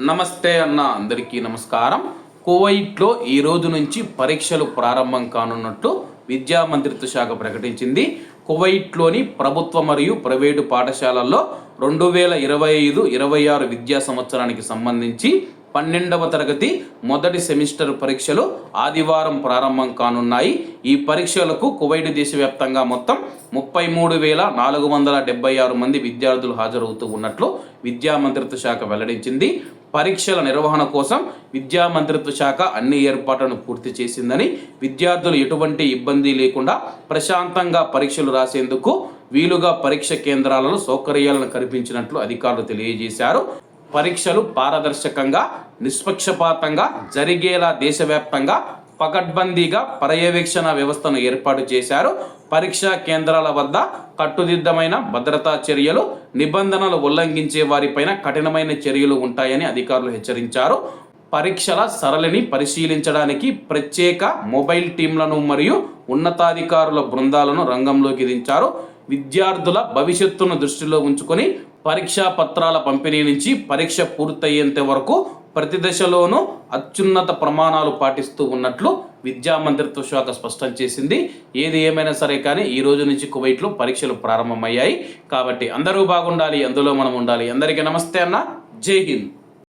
నమస్తే అన్న అందరికీ నమస్కారం. కువైట్లో ఈ రోజు నుంచి పరీక్షలు ప్రారంభం కానున్నట్టు విద్యా మంత్రిత్వ శాఖ ప్రకటించింది. కువైట్లోని ప్రభుత్వ మరియు ప్రైవేటు పాఠశాలల్లో రెండు వేల ఇరవై ఐదు ఇరవై ఆరు విద్యా సంవత్సరానికి సంబంధించి పన్నెండవ తరగతి మొదటి సెమిస్టర్ పరీక్షలు ఆదివారం ప్రారంభం కానున్నాయి. ఈ పరీక్షలకు కువైట్ దేశవ్యాప్తంగా మొత్తం ముప్పై మూడు వేల నాలుగు వందల డెబ్బై ఆరు మంది విద్యార్థులు హాజరవుతూ ఉన్నట్లు విద్యా మంత్రిత్వ శాఖ వెల్లడించింది. పరీక్షల నిర్వహణ కోసం విద్యా మంత్రిత్వ శాఖ అన్ని ఏర్పాట్లను పూర్తి చేసిందని విద్యార్థులు ఎటువంటి ఇబ్బంది లేకుండా ప్రశాంతంగా పరీక్షలు రాసేందుకు వీలుగా పరీక్ష కేంద్రాలలో సౌకర్యాలను కల్పించినట్లు అధికారులు తెలియజేశారు. పరీక్షలు పారదర్శకంగా నిష్పక్షపాతంగా జరిగేలా దేశవ్యాప్తంగా పకడ్బందీగా పర్యవేక్షణ వ్యవస్థను ఏర్పాటు చేశారు. పరీక్షా కేంద్రాల వద్ద కట్టుదిద్దమైన భద్రతా చర్యలు నిబంధనలు ఉల్లంఘించే వారిపైన కఠినమైన చర్యలు ఉంటాయని అధికారులు హెచ్చరించారు. పరీక్షల సరళిని పరిశీలించడానికి ప్రత్యేక మొబైల్ టీంలను మరియు ఉన్నతాధికారుల బృందాలను రంగంలోకి దించారు. విద్యార్థుల భవిష్యత్తును దృష్టిలో ఉంచుకొని పరీక్షా పత్రాల పంపిణీ నుంచి పరీక్ష పూర్తయ్యేంత వరకు ప్రతి దశలోనూ అత్యున్నత ప్రమాణాలు పాటిస్తూ ఉన్నట్లు విద్యా మంత్రిత్వ శాఖ స్పష్టం చేసింది. ఏది ఏమైనా సరే కానీ ఈ రోజు నుంచి కువైట్లో పరీక్షలు ప్రారంభమయ్యాయి. కాబట్టి అందరూ బాగుండాలి అందులో మనం ఉండాలి. అందరికీ నమస్తే అన్న. జై హింద్.